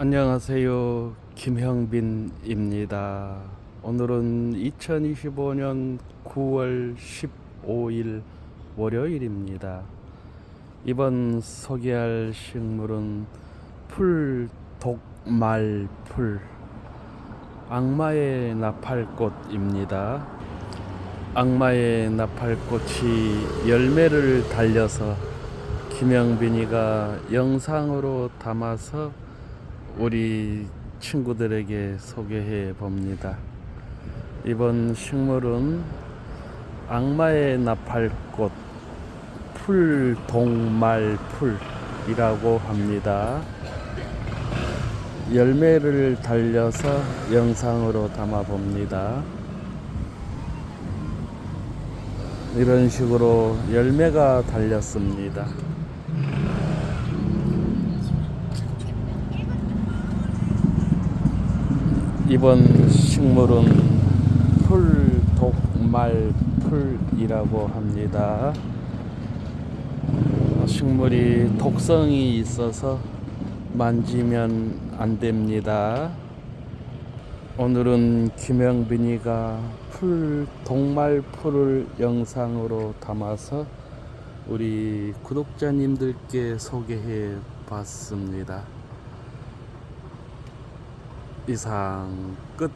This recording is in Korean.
안녕하세요. 김형빈입니다. 오늘은 2025년 9월 15일 월요일입니다. 이번 소개할 식물은 풀독말풀 악마의 나팔꽃입니다. 악마의 나팔꽃이 열매를 달려서 김영빈이가 영상으로 담아서 우리 친구들에게 소개해 봅니다. 이번 식물은 악마의 나팔꽃 풀동말풀이라고 합니다. 열매를 달려서 영상으로 담아 봅니다. 이런 식으로 열매가 달렸습니다. 이번 식물은 풀독말풀이라고 합니다. 어, 식물이 독성이 있어서 만지면 안 됩니다. 오늘은 김영빈이가 풀 동말풀을 영상으로 담아서 우리 구독자님들께 소개해 봤습니다. 이상 끝.